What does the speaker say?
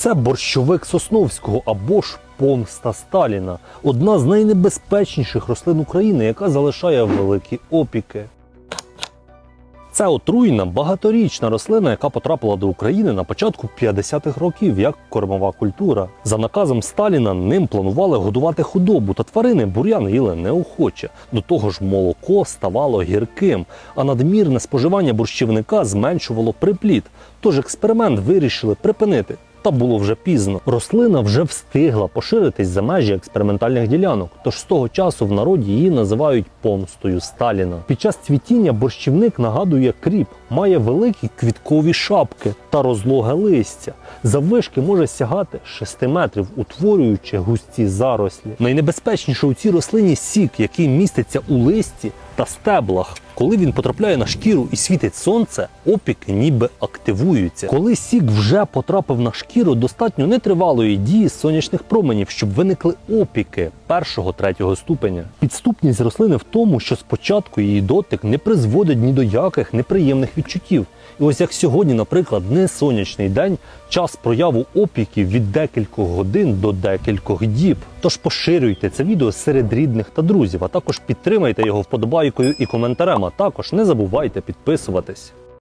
Це борщовик Сосновського або ж помста Сталіна, одна з найнебезпечніших рослин України, яка залишає великі опіки. Це отруйна багаторічна рослина, яка потрапила до України на початку 50-х років як кормова культура. За наказом Сталіна ним планували годувати худобу, та тварини бур'ян їли неохоче. До того ж, молоко ставало гірким, а надмірне споживання борщівника зменшувало припліт. Тож експеримент вирішили припинити. Та було вже пізно. Рослина вже встигла поширитись за межі експериментальних ділянок. Тож з того часу в народі її називають помстою Сталіна. Під час цвітіння борщівник нагадує кріп, має великі квіткові шапки та розлоге листя. Заввишки може сягати 6 метрів, утворюючи густі зарослі. Найнебезпечніше у цій рослині сік, який міститься у листі та стеблах. Коли він потрапляє на шкіру і світить сонце, опіки ніби активуються. Коли сік вже потрапив на шкіру, достатньо нетривалої дії сонячних променів, щоб виникли опіки першого третього ступеня. Підступність рослини в тому, що спочатку її дотик не призводить ні до яких неприємних відчуттів. І ось як сьогодні, наприклад, не сонячний день, час прояву опіків від декількох годин до декількох діб. Тож поширюйте це відео серед рідних та друзів, а також підтримайте його вподобайкою і коментарем. А також не забувайте підписуватись.